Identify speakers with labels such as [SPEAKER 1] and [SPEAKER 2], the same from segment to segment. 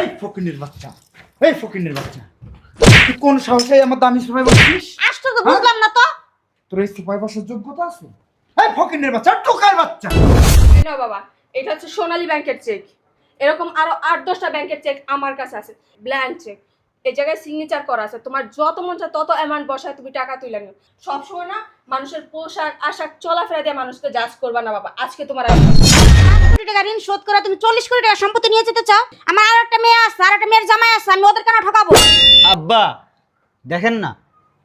[SPEAKER 1] এই ফকিনের বাচ্চা এই ফকিনের বাচ্চা। তুই কোন সাহসে আমার দামি সময় বলছিস
[SPEAKER 2] আসতো তো বুঝলাম না তো।
[SPEAKER 1] তোর এই সুপাই বসার যোগ্যতা আছে? এই ফকিনের বাচ্চা টোকার বাচ্চা।
[SPEAKER 3] না বাবা এটা হচ্ছে সোনালী ব্যাংকের চেক। এরকম আরও আট দশটা ব্যাংকের চেক আমার কাছে আছে। Blank cheque. এই জায়গায় সিগনেচার করা আছে। তোমার যত মন চায় তত অ্যামাউন্ট বসায় তুমি টাকা তুলে নিও। সবসময় না মানুষের পোশাক আশাক চলাফেরা দিয়ে মানুষকে জাজ করবা না বাবা। আজকে তোমার
[SPEAKER 2] কোটি টাকা ঋণ শোধ করে তুমি চল্লিশ কোটি টাকা সম্পত্তি নিয়ে যেতে চাও? আমার আর একটা মেয়ে আছে আর একটা মেয়ের জামাই আছে আমি ওদের কেন ঠকাবো?
[SPEAKER 4] আব্বা দেখেন না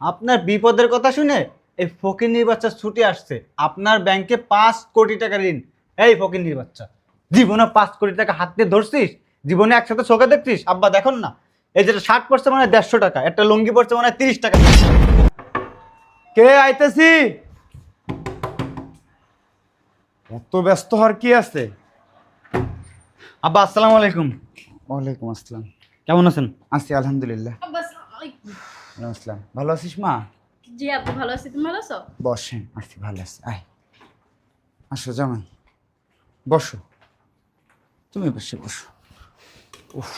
[SPEAKER 4] আপনার বিপদের কথা শুনে এই ফকিন্নির বাচ্চা ছুটে আসছে। আপনার ব্যাংকে পাঁচ কোটি টাকা ঋণ। এই বাচ্চা জীবনে পাঁচ কোটি টাকা হাত দিয়ে ধরছিস জীবনে একসাথে চোখে দেখছিস? আব্বা দেখুন না। এই যেটা ষাট পড়ছে মানে দেড়শো টাকা একটা লুঙ্গি পড়ছে মানে তিরিশ টাকা।
[SPEAKER 1] কে আইতেছি? এত ব্যস্ত হওয়ার কি আছে?
[SPEAKER 4] আব্বা আসসালামু আলাইকুম।
[SPEAKER 1] ওয়ালাইকুম আসসালাম।
[SPEAKER 4] কেমন আছেন?
[SPEAKER 1] আছি আলহামদুলিল্লাহ। আসসালাম ভালো আছিস মা?
[SPEAKER 3] জি আপু ভালো আছি। তুমি ভালো আছো?
[SPEAKER 1] বসেন আছি ভালো আছি। আয়। আসো জামাই। বসো। তুমি বসে বসো। উফ।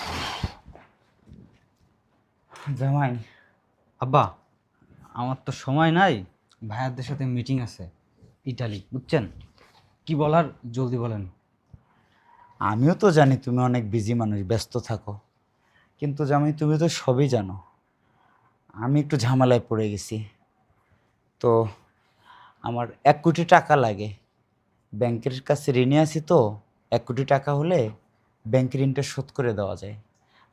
[SPEAKER 1] জামাই।
[SPEAKER 4] আব্বা আমার তো সময় নাই। ভাইয়াদের সাথে মিটিং আছে ইটালি। বুঝছেন? কি বলার জলদি বলেন।
[SPEAKER 1] আমিও তো জানি তুমি অনেক বিজি মানুষ ব্যস্ত থাকো। কিন্তু জামাই তুমি তো সবই জানো। আমি একটু ঝামেলায় পড়ে গেছি। তো আমার এক কোটি টাকা লাগে। ব্যাংকের কাছে ঋণে আছি তো এক কোটি টাকা হলে ব্যাংকের ঋণটা শোধ করে দেওয়া যায়।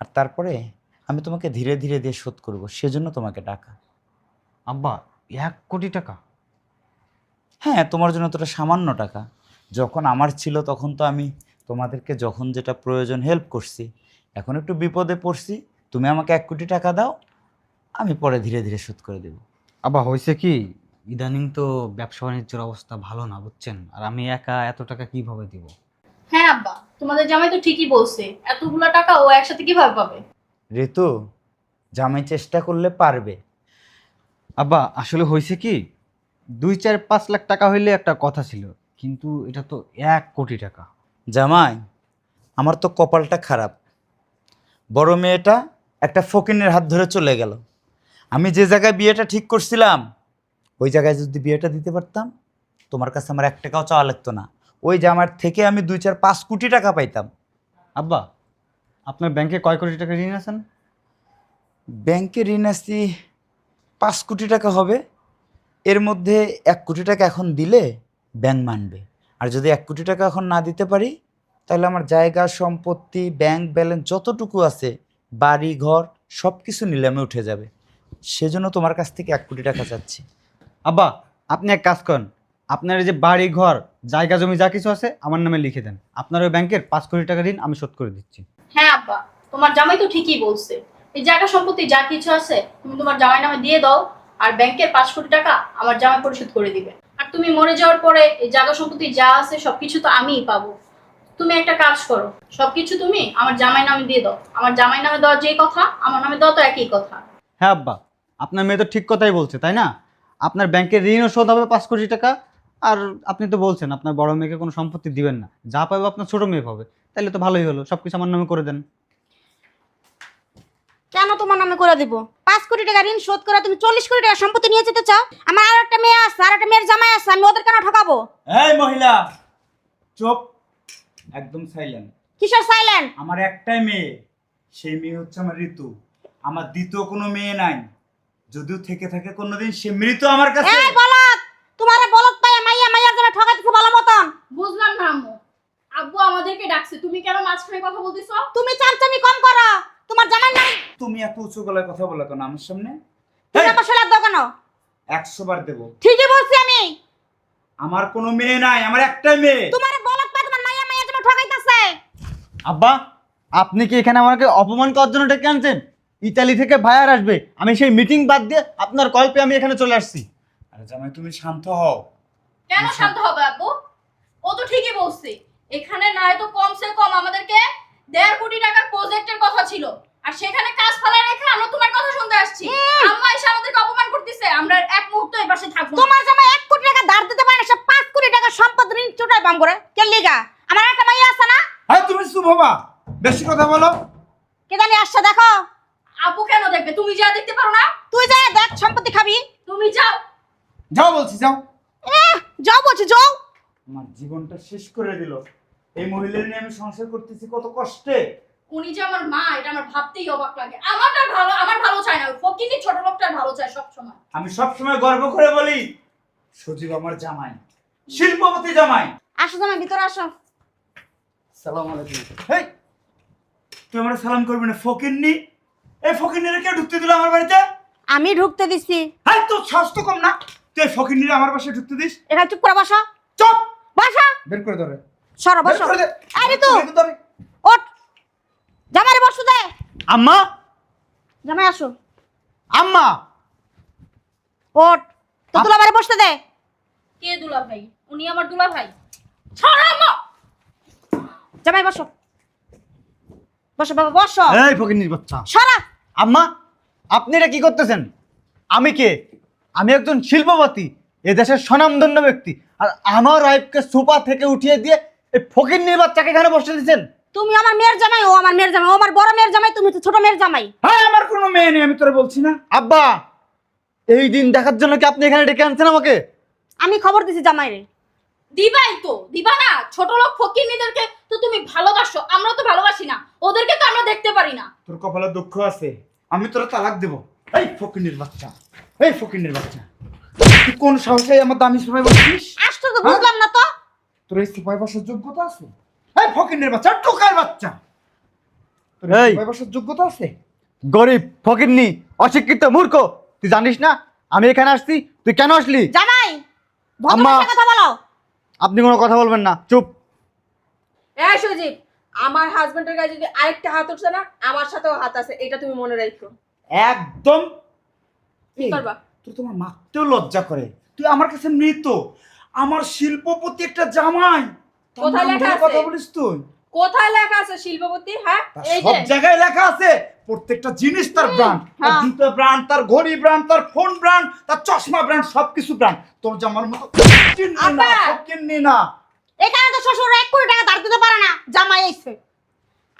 [SPEAKER 1] আর তারপরে আমি তোমাকে ধীরে ধীরে দিয়ে শোধ করব সেজন্য তোমাকে টাকা
[SPEAKER 4] আব্বা এক কোটি টাকা?
[SPEAKER 1] হ্যাঁ তোমার জন্য তোটা সামান্য টাকা। যখন আমার ছিল তখন তো আমি তোমাদেরকে যখন যেটা প্রয়োজন হেল্প করছি এখন একটু বিপদে পড়ছি তুমি আমাকে এক কোটি টাকা দাও আমি পরে ধীরে ধীরে শোধ করে দেব।
[SPEAKER 4] আব্বা হয়েছে কি? ইদানিং তো ব্যবসা বাণিজ্যের অবস্থা ভালো না বুঝছেন? আর আমি একা এত টাকা কীভাবে দিব?
[SPEAKER 5] হ্যাঁ আব্বা তোমাদের জামাই তো ঠিকই বলছে এতগুলো টাকা ও একসাথে কীভাবে পাবে?
[SPEAKER 1] ঋতু জামাই চেষ্টা করলে পারবে।
[SPEAKER 4] আব্বা আসলে হয়েছে কি? দুই চার পাঁচ লাখ টাকা হইলে একটা কথা ছিল কিন্তু এটা তো এক কোটি টাকা।
[SPEAKER 1] জামাই আমার তো কপালটা খারাপ। বড় মেয়েটা একটা ফকিনের হাত ধরে চলে গেল। আমি যে জায়গায় বিয়েটা ঠিক করছিলাম ওই জায়গায় যদি বিয়েটা দিতে পারতাম তোমার কাছে আমার এক টাকাও চাওয়া লাগতো না। ওই জামার থেকে আমি দুই চার পাঁচ কোটি টাকা পাইতাম।
[SPEAKER 4] আব্বা আপনার ব্যাংকে কয় কোটি টাকা ঋণ আছেন?
[SPEAKER 1] ব্যাংকে ঋণ আসছি পাঁচ কোটি টাকা হবে। এর মধ্যে এক কোটি টাকা এখন দিলে ব্যাংক মানবে। আর যদি এক কোটি টাকা এখন না দিতে পারি তাহলে আমার জায়গা সম্পত্তি ব্যাংক ব্যালেন্স যতটুকু আছে বাড়ি ঘর সব কিছু নিলামে উঠে যাবে। সেজন্য তোমার কাছ থেকে এক কোটি টাকা চাচ্ছি।
[SPEAKER 4] আব্বা আপনি এক কাজ করেন। আপনার এই যে বাড়ি ঘর জায়গা জমি যা কিছু আছে আমার নামে লিখে দেন। আপনার ওই ব্যাংকের পাঁচ কোটি টাকা ঋণ আমি শোধ করে দিচ্ছি।
[SPEAKER 5] হ্যাঁ আব্বা, তোমার জামাই তো ঠিকই বলছে। এই জায়গা সম্পত্তি, যা কিছু আছে, তুমি তোমার জামাই নামে দিয়ে দাও, আর ব্যাংকের পাঁচ কোটি টাকা আমার জামাই পরিশোধ করে দিবে। আর তুমি মরে যাওয়ার পরে এই জায়গা সম্পত্তি যা আছে, সবকিছু তো আমিই পাবো। তুমি একটা কাজ করো, সবকিছু তুমি আমার জামাই নামে দিয়ে দাও। আমার জামাই নামে দেওয়ার যেই কথা, আমার নামে দেওয়া তো একই কথা।
[SPEAKER 4] হ্যাঁ আব্বা, আপনার মেয়ে তো ঠিক কথাই বলছে, তাই না? আপনার ব্যাংকের ঋণও শোধ হবে পাঁচ কোটি টাকা, আর আপনি তো বলছেন আপনার বড় মেয়েকে কোনো সম্পত্তি দিবেন না। যা পাবে আপনার ছোট মেয়ে পাবে। তাহলে তো ভালোই হলো। সব কিছু আমার নামে করে দেন।
[SPEAKER 2] কেন তোমার নামে করে দিব? পাঁচ কোটি টাকা ঋণ শোধ করে তুমি চল্লিশ কোটি টাকা সম্পত্তি নিয়ে যেতে চাও? আমার আর একটা মেয়ে আছে আর একটা মেয়ের জামাই আছে আমি ওদের কেন ঠকাবো?
[SPEAKER 1] এই মহিলা চুপ। একদম সাইলেন্ট
[SPEAKER 2] কিসের সাইলেন্ট
[SPEAKER 1] আমার একটাই মেয়ে সেই মেয়ে হচ্ছে আমার ঋতু। আমার দ্বিতীয় কোনো মেয়ে নাই। যদিও থেকে থাকে কোনোদিন সে মৃত আমার কাছে।
[SPEAKER 2] এই বলক তোমার বলক পাইয়া মাইয়া মাইয়ার জন্য ঠকাইতেছো ভালো মতন।
[SPEAKER 5] বুঝলাম না আম্মু। আব্বু আমাদেরকে ডাকছে। তুমি কেন মাঝখানে কথা বলতেছো?
[SPEAKER 2] তুমি চামচামি কম করো। তোমার জামাই নাই।
[SPEAKER 1] তুমি এত উঁচু গলায় কথা বলো কেন আমার সামনে?
[SPEAKER 2] তুমি
[SPEAKER 1] এই,
[SPEAKER 2] আমার শোলার দাও কেন?
[SPEAKER 1] একশো বার দেবো।
[SPEAKER 2] ঠিকই বলছি আমি।
[SPEAKER 1] আমার কোনো মেয়ে নাই আমার একটাই মেয়ে।
[SPEAKER 2] তোমার বলক পাই তোমার মাইয়া মাইয়ার জন্য ঠকাইতেছে।
[SPEAKER 4] আব্বা আপনি কি এখানে আমাকে অপমান করার জন্য ডেকে আনছেন? ইতালি থেকে ভাইয়ার আসবে। আমি সেই মিটিং বাদ দিয়ে আপনার কল পেয়ে আমি এখানে চলে আসছি।
[SPEAKER 1] আরে জামাই তুমি শান্ত হও।
[SPEAKER 5] কেন শান্ত হবে আব্বু? ও তো ঠিকই বলছে। এখানে নাই তো কমসে কম আমাদেরকে দেড় কোটি টাকার প্রজেক্টের কথা ছিল। আর সেখানে কাজ ফেলা রেখে আমরা তোমার কথা শুনতে আসছি। আম্মা এসে আমাদেরকে অপমান করতেছে। আমরা এক মুহূর্ত এই পাশে থাকব।
[SPEAKER 2] তোমার জামাই এক কোটি টাকা ধার দিতে পারে না সে পাঁচ কোটি টাকা সম্পদ ঋণ চুটাই পাম করে। কে লিগা? আমার একটা মাই আছে না?
[SPEAKER 1] হ্যাঁ তুমি চুপ হবা। বেশি কথা বলো।
[SPEAKER 2] কে জানি আসছে দেখো।
[SPEAKER 5] আপু কেন দেখবে? তুমি যা দেখতে পারো না।
[SPEAKER 2] তুই যা দেখ সম্পত্তি খাবি।
[SPEAKER 5] তুমি যাও।
[SPEAKER 1] যাও বলছি যাও।
[SPEAKER 2] যাও বলছি যাও।
[SPEAKER 1] আমার জীবনটা শেষ করে দিল। এই মহিলা নিয়ে আমি সংসার করতেছি কত কষ্টে।
[SPEAKER 5] উনি যে আমার মা এটা আমার ভাবতেই অবাক লাগে। আমারটা ভালো আমার ভালো চায় না। ফকিনি ছোট লোকটার ভালো চায় সব সময়
[SPEAKER 1] আমি সব সময় গর্ব করে বলি সজীব আমার জামাই শিল্পপতি জামাই।
[SPEAKER 2] আসো জামাই ভিতরে আসো।
[SPEAKER 1] সালাম আলাইকুম। হেই তুই আমার সালাম করবি না ফকিন্নি এই ফকিন্নিরে কে ঢুকতে দিল আমার বাড়িতে?
[SPEAKER 2] আমি ঢুকতে দিছি।
[SPEAKER 1] হ্যাঁ তোর তো কম না। তুই এই ফকিন্নিরে আমার বাসায় ঢুকতে দিস।
[SPEAKER 2] এখানে চুপ করে বসো।
[SPEAKER 1] চপ!
[SPEAKER 2] বসো।
[SPEAKER 1] বের করে ধরে।
[SPEAKER 2] সরো বসো। আরে তো
[SPEAKER 1] বের
[SPEAKER 2] ওঠ। জামাইরে বসু দে।
[SPEAKER 4] আম্মা?
[SPEAKER 2] জামাই আসো।
[SPEAKER 4] আম্মা?
[SPEAKER 2] ওঠ। তো তুলা বারে বসতে দে।
[SPEAKER 5] কে দুলা ভাই উনি আমার দুলা ভাই ছাড়া আম্মা!
[SPEAKER 2] জামাই বসো। বসো বাবা বসো।
[SPEAKER 4] এই ফকিনির বাচ্চা।
[SPEAKER 2] সরা।
[SPEAKER 4] আম্মা আপনি এটা কি করতেছেন? আমি কে? আমি একজন শিল্পপতি। এ দেশের স্বনামধন্য ব্যক্তি। আর আমার ওয়াইফকে সোফা থেকে উঠিয়ে দিয়ে এই ফকির নিয়ে বাচ্চাকে এখানে বসে দিয়েছেন।
[SPEAKER 2] তুমি আমার মেয়ের জামাই ও আমার মেয়ের জামাই ও আমার বড় মেয়ের জামাই তুমি তো ছোট মেয়ের জামাই।
[SPEAKER 1] হ্যাঁ আমার কোনো মেয়ে নেই আমি তোরা বলছি না।
[SPEAKER 4] আব্বা এই দিন দেখার জন্য কি আপনি এখানে ডেকে আনছেন আমাকে?
[SPEAKER 2] আমি খবর দিছি জামাইরে
[SPEAKER 5] দিবাই তো দিবা না। ছোট লোক ফকিরনিদেরকে তো তুমি ভালোবাসো আমরা তো ভালোবাসি না। ওদেরকে তো আমরা দেখতে পারি না।
[SPEAKER 1] তোর কপালে দুঃখ আছে আমি তোরা তালাক দেব। এই ফকিনের বাচ্চা এই ফকিনের বাচ্চা। তুই কোন সাহসে আমার দামি
[SPEAKER 2] আসতো তো বুঝলাম না তো।
[SPEAKER 1] তোর এই বাসার যোগ্যতা আছে? এই ফকিনের বাচ্চা টোকার বাচ্চা। তোর এই বাসার যোগ্যতা আছে?
[SPEAKER 4] গরিব ফকিরনি অশিক্ষিত মূর্খ। তুই জানিস না? আমি এখানে আসছি তুই কেন আসলি?
[SPEAKER 2] জামাই
[SPEAKER 4] আম্মা।
[SPEAKER 2] কথা বলো।
[SPEAKER 4] আপনি কোনো কথা বলবেন না চুপ।
[SPEAKER 3] এই সুজিত আমার হাজবেন্ডের গায়ে যদি আরেকটা হাত উঠছে না আমার সাথেও হাত আছে এটা তুমি মনে রাখো।
[SPEAKER 1] একদম।
[SPEAKER 3] কি করবা?
[SPEAKER 1] তোর তোমার মারতেও লজ্জা করে। তুই আমার কাছে মৃত। আমার শিল্পপতি একটা জামাই। তার
[SPEAKER 3] কোথায়
[SPEAKER 1] নাম
[SPEAKER 3] লেখা
[SPEAKER 1] ধরে
[SPEAKER 3] আছে?
[SPEAKER 1] কথা বলিস তুই?
[SPEAKER 3] কোথায় লেখা আছে শিল্পপতি? হ্যাঁ? এই
[SPEAKER 1] সব
[SPEAKER 3] যে।
[SPEAKER 1] জায়গায় লেখা আছে। প্রত্যেকটা জিনিস তার ব্র্যান্ড তার
[SPEAKER 2] হ্যাঁ।
[SPEAKER 1] জুতো ব্র্যান্ড তার ঘড়ি ব্র্যান্ড তার ফোন ব্র্যান্ড তার চশমা ব্র্যান্ড সবকিছু ব্র্যান্ড তোর জামার মতো কিন্নি না
[SPEAKER 3] আপা!
[SPEAKER 1] কিন্নি না।
[SPEAKER 2] এখানে তো শ্বশুর এক কোটি টাকা ধার দিতে পারে না। জামাই এসছে।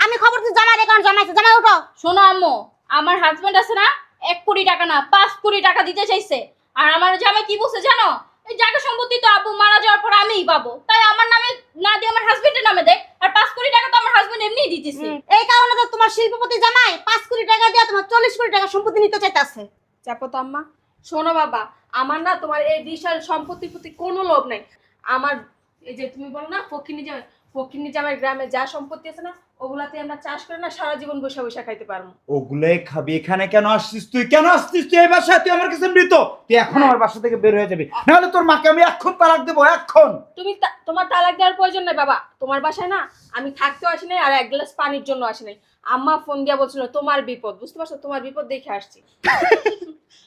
[SPEAKER 2] আমি খবর দিচ্ছি জামাই এখানে জামাইছে জামাই উঠো।
[SPEAKER 5] শোনো আম্মু আমার হাজবেন্ড আছে না? এক কোটি টাকা না পাঁচ কোটি টাকা দিতে চাইছে। আর আমার জামাই কি বলছে জানো? এই জায়গা সম্পত্তি তো আব্বু মারা যাওয়ার পর আমিই পাবো। তাই আমার নামে না দিয়ে আমার হাজবেন্ডের নামে দেয়। আর পাঁচ কোটি টাকা তো আমার হাজবেন্ড এমনিই দিতেছে।
[SPEAKER 2] এই কারণে তো তোমার শিল্পপতি জামাই পাঁচ কোটি টাকা দিয়ে তোমার চল্লিশ কোটি টাকা সম্পত্তি নিতে চাইতেছে।
[SPEAKER 3] চাপো তো আম্মা। শোনো বাবা আমার না তোমার এই বিশাল সম্পত্তির প্রতি কোনো লোভ নাই। আমার এই যে তুমি বলো না ফকিনি জামাই ফকিনি জামাই গ্রামে যা সম্পত্তি আছে না ওগুলাতে আমরা চাষ করে না সারা জীবন বসে বসে খাইতে পারব।
[SPEAKER 1] ওগুলোই খাবি এখানে কেন আসছিস তুই? কেন আসছিস তুই এই বাসায়? তুই আমার কাছে মৃত। তুই এখন আমার বাসা থেকে বের হয়ে যাবি। নাহলে তোর মাকে আমি এখন তালাক দেবো এখন
[SPEAKER 3] তুমি তা- তোমার তালাক দেওয়ার প্রয়োজন নাই বাবা। তোমার বাসায় না আমি থাকতেও আসি নাই আর এক গ্লাস পানির জন্য আসি নাই। আম্মা ফোন দিয়া বলছিল তোমার বিপদ। বুঝতে পারছ? তোমার বিপদ দেখে আসছি।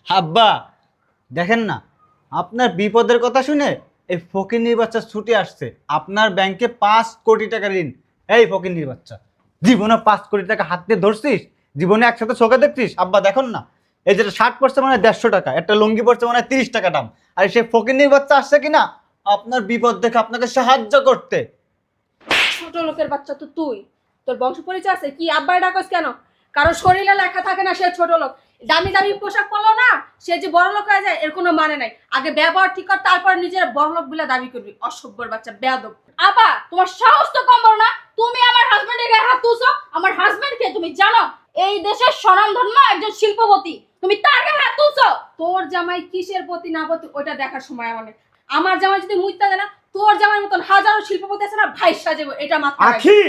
[SPEAKER 4] আব্বা দেখেন না আপনার বিপদের কথা শুনে এই ফকিরনির বাচ্চা ছুটে আসছে। আপনার ব্যাংকে পাঁচ কোটি টাকা ঋণ। এই ফকিরনির বাচ্চা। জীবনে পাঁচ কোটি টাকা হাত ধরছিস? জীবনে একসাথে চোখে দেখছিস? আব্বা, দেখুন না। এই যেটা ষাট পড়ছে মানে দেড়শো টাকা, একটা লুঙ্গি পড়ছে মানে তিরিশ টাকা দাম। আর সে ফকিরনির বাচ্চা আসছে কিনা? আপনার বিপদ দেখে আপনাকে সাহায্য করতে।
[SPEAKER 3] ছোট লোকের বাচ্চা তো তুই। তোর বংশ পরিচয় আছে? কি আব্বার ডাকস কেন? কারও শরীরে লেখা থাকে না সে ছোট লোক। দামি দামি পোশাক পরলো না সে যে বড় লোক হয়ে যায় এর কোনো মানে নাই। আগে ব্যবহার ঠিক কর তারপর নিজের বড় লোক বলে দাবি করবি। অসভ্যর বাচ্চা বেয়াদব।
[SPEAKER 5] আপা তোমার সাহস তো কম না। তুমি আমার হাজবেন্ডের গায়ে হাত তুলছো। আমার হাজবেন্ডকে তুমি জানো? এই দেশের স্বনামধন্য একজন শিল্পপতি। তুমি তার গায়ে হাত তুলছো।
[SPEAKER 3] তোর জামাই কিসের প্রতি না প্রতি ওইটা দেখার সময় আমার আমার জামাই যদি মুইতা দেয় না তোর জামাই মতন হাজারো শিল্পপতি আছে না ভাই সাজেবো এটা মাথা
[SPEAKER 1] আখি!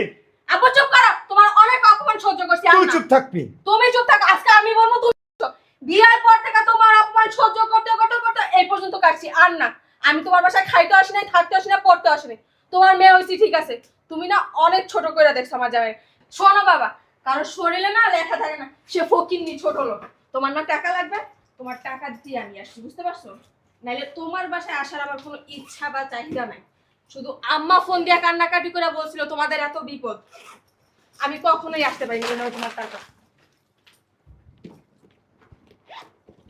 [SPEAKER 3] আপু চুপ করো। তোমার অনেক অপমান সহ্য করছি
[SPEAKER 1] তুই চুপ থাকবি।
[SPEAKER 3] তুমি চুপ থাক আজকে আমি বলব তুমি। বিয়ের পর থেকে তোমার অপমান সহ্য করতে করতে করতে এই পর্যন্ত কাটছি আর না। আমি তোমার বাসায় খাইতে আসি নাই থাকতে আসি না পড়তে আসি নাই। তোমার মেয়ে হয়েছি ঠিক আছে। তুমি না অনেক ছোট করে দেখছ আমার জামাই। শোনো বাবা কারণ শরীরে না লেখা থাকে না সে ফকিরনি ছোট লোক। তোমার না টাকা লাগবে তোমার টাকা দিয়ে আমি আসছি বুঝতে পারছ? নাইলে তোমার বাসায় আসার আমার কোনো ইচ্ছা বা চাহিদা নাই। শুধু আম্মা ফোন দিয়ে কান্নাকাটি করে বলছিল তোমাদের এত বিপদ। আমি কখনোই আসতে এই নাও তোমার টাকা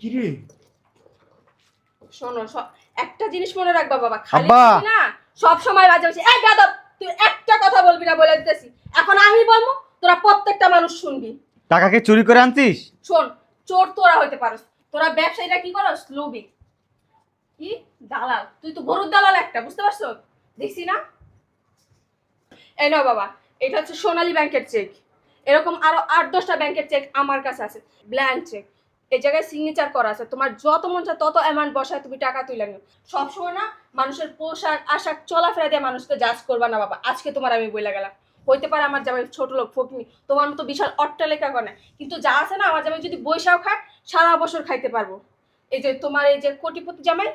[SPEAKER 1] কি রে
[SPEAKER 3] শোনো একটা জিনিস মনে রাখবা বাবা খালি না সব সময় বাজে বাজে এই বেদব তুই একটা কথা বলবি না বলে দিতেছি। এখন আমি বলব তোরা প্রত্যেকটা মানুষ শুনবি।
[SPEAKER 4] টাকাকে চুরি করে আনছিস
[SPEAKER 3] শোন চোর তোরা হইতে পারস। তোরা ব্যবসায়ীরা কি করস? লোভি কি? দালাল। তুই তো গরুর দালাল একটা বুঝতে পারছ? দেখছি না? এই নাও বাবা এটা হচ্ছে সোনালী ব্যাংকের চেক এরকম আরও আট, দশটা ব্যাংকের চেক আমার কাছে আছে। ব্ল্যাঙ্ক চেক এই জায়গায় সিগনেচার করা আছে। তোমার যত মন চায় তত অ্যামাউন্ট বসায় তুমি টাকা তুলে নিও। সবসময় না মানুষের পোশাক, আশাক চলাফেরা দিয়ে মানুষকে জাজ করবা না বাবা। আজকে তোমার আমি বইলা গেলাম। হইতে পারে আমার জামাই ছোট লোক ফকিনি তোমার মতো বিশাল অট্টালেখা করে কিন্তু যা আছে না, আমার জামাই যদি বৈশাও খায় সারা বছর খাইতে পারব। এই যে তোমার এই যে কোটিপতি জামাই,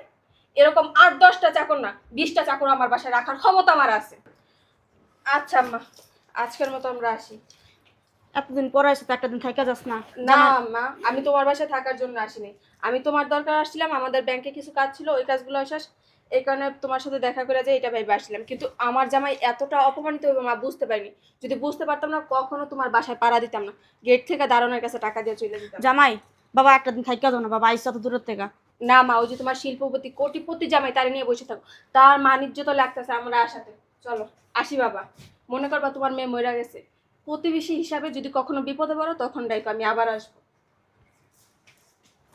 [SPEAKER 3] এরকম আট, দশটা চাকর না, বিশটা চাকর আমার বাসায় রাখার ক্ষমতা আমার আছে। আচ্ছা আম্মা। আজকের মতো আমরা আসি।
[SPEAKER 2] এতদিন পরে এসে তো একটা দিন থাকা যাস না।
[SPEAKER 3] না মা আমি তোমার বাসায় থাকার জন্য আসিনি। আমি তোমার দরকার আসছিলাম আমাদের ব্যাংকে কিছু কাজ ছিল ওই কাজগুলো শেষ। এই কারণে তোমার সাথে দেখা করে যে এটা ভেবে আসছিলাম। কিন্তু আমার জামাই এতটা অপমানিত হবে মা বুঝতে পারিনি। যদি বুঝতে পারতাম না কখনো তোমার বাসায় পাড়া দিতাম না। গেট থেকে দারোয়ানের কাছে টাকা দিয়ে চলে দিতাম
[SPEAKER 2] জামাই বাবা একটা দিন থাকা যাও না বাবা আইসা তো দূরের থেকে।
[SPEAKER 3] না মা ওই যে তোমার শিল্পপতি কোটিপতি জামাই তারে নিয়ে বসে থাকো। তার মানিজ্য তো লাগতেছে আমরা আসাতে। চলো আসি বাবা। মনে করবা তোমার মেয়ে মরে গেছে। প্রতিবেশী হিসাবে যদি কখনো বিপদে পড়ো তখন ডাইকো আমি আবার আসব।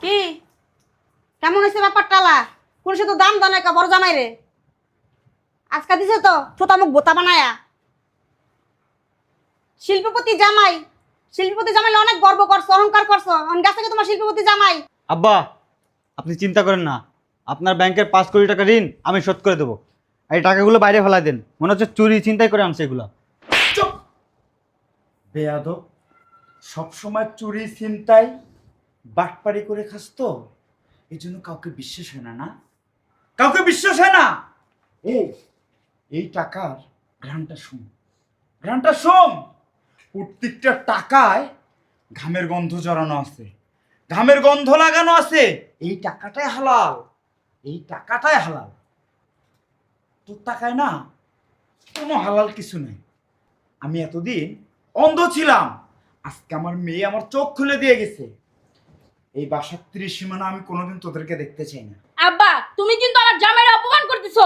[SPEAKER 2] কি? কেমন হয়েছে ব্যাপার টালা কোন সে তো দাম দানে কা বড় জামাই রে? আজকা দিছে তো ছোটা মুখ বোতা বানায়া। শিল্পপতি জামাই শিল্পপতি জামাইলে অনেক গর্ব করছ অহংকার করছ। অন গাছ থেকে তোমার শিল্পপতি জামাই?
[SPEAKER 4] আব্বা আপনি চিন্তা করেন না। আপনার ব্যাংকের পাঁচ কোটি টাকা ঋণ আমি শোধ করে দেবো। এই টাকাগুলো বাইরে ফেলাই দেন। মনে হচ্ছে চুরি চিন্তাই করে আনছে এগুলো।
[SPEAKER 1] বেয়াদব, সবসময় চুরি চিন্তাই বাটপারি করে খাস তো। এই জন্য কাউকে বিশ্বাস হয় না না? কাউকে বিশ্বাস হয় না? এই এই টাকার ঘ্রানটা শুন। ঘ্রানটা শোন! প্রত্যেকটা টাকায় ঘামের গন্ধ জড়ানো আছে। ঘামের গন্ধ লাগানো আছে। এই টাকাটাই হালাল। এই টাকাটাই হালাল। তোর টাকায় না কোনো হালাল কিছু নেই। আমি এতদিন অন্ধ ছিলাম। আজকে আমার মেয়ে আমার চোখ খুলে দিয়ে গেছে। এই বাসার ত্রিসীমানা আমি কোনোদিন তোদেরকে দেখতে চাই না।
[SPEAKER 5] আব্বা তুমি কিন্তু আমার জামাইয়ের অপমান করতেছো।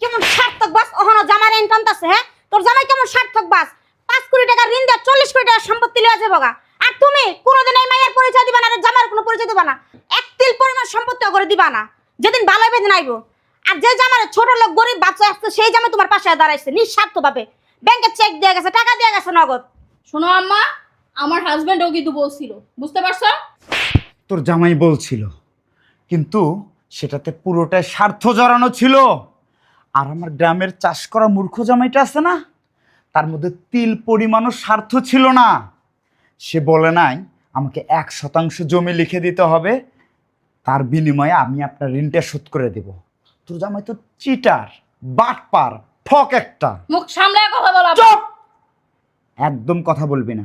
[SPEAKER 2] কেমন সার্থক বাস? অহনো জামাই রেন আছে হ্যাঁ? তোর জামাই কেমন সার্থক বাস? পাঁচ কোটি টাকা ঋণ দেয় চল্লিশ কোটি টাকা সম্পত্তি লিয়ে আছে বগা আর তুমি কোনোদিন এই মাইয়ের পরিচয় দিবা না আর জামাইয়ের কোনো পরিচয় দিবা না। এক তিল পরিমাণ সম্পত্তি করে দিবা না। যেদিন ভালো হবে দিন আইবো। আর যে জামার ছোট লোক গরিব বাচ্চা আসছে সেই জামাই তোমার পাশে দাঁড়াইছে নিঃস্বার্থ ভাবে ব্যাংকে চেক দিয়ে গেছে টাকা দিয়ে গেছে নগদ।
[SPEAKER 5] শোনো আম্মা আমার হাজবেন্ডও কিন্তু বলছিল বুঝতে পারছ?
[SPEAKER 1] তোর জামাই বলছিল কিন্তু সেটাতে পুরোটাই স্বার্থ জড়ানো ছিল। আর আমার গ্রামের চাষ করা মূর্খ জামাইটা আছে না তার মধ্যে তিল পরিমাণও স্বার্থ ছিল না। সে বলে নাই আমাকে এক শতাংশ জমি লিখে দিতে হবে তার বিনিময়ে আমি আপনার ঋণটা শোধ করে দেব। তোর জামাই তো চিটার বাটপার ঠক একটা।
[SPEAKER 5] মুখ সামলায় কথা বলো।
[SPEAKER 1] চুপ! একদম কথা বলবি না।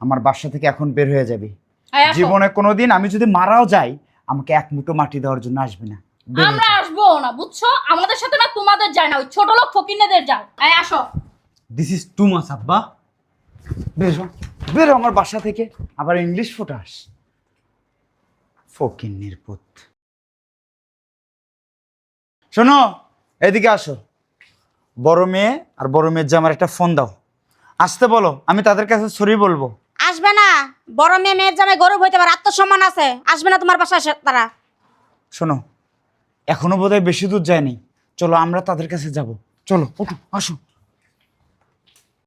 [SPEAKER 1] আমার বাসা থেকে এখন বের হয়ে যাবি।
[SPEAKER 5] আসো।
[SPEAKER 1] জীবনে কোনোদিন আমি যদি মারাও যাই আমাকে এক মুঠো মাটি দেওয়ার জন্য আসবি না। বের হয়ে
[SPEAKER 5] আমরা
[SPEAKER 1] যা।
[SPEAKER 5] আসব না বুঝছ? আমাদের সাথে না তোমাদের যায় না। ওই ছোট লোক ফকিনেদের যায় এই আসো।
[SPEAKER 4] দিস ইজ টু মাস আব্বা।
[SPEAKER 1] বের হ। বের হ আমার বাসা থেকে। আবার ইংলিশ ফোটাস। ফকির নির্পুত শোনো এদিকে আসো। বড় মেয়ে আর বড় মেয়ের জামার একটা ফোন দাও। আসতে বলো আমি তাদের কাছে সরি বলব।
[SPEAKER 2] আসবে না। বড় মেয়ে মেয়ের জামাই গরিব হইতে পারে আত্মসম্মান আছে। আসবে না তোমার বাসায় তারা।
[SPEAKER 1] শোনো এখনও বোধহয় বেশি দূর যায়নি। চলো আমরা তাদের কাছে যাব। চলো ওঠো আসো।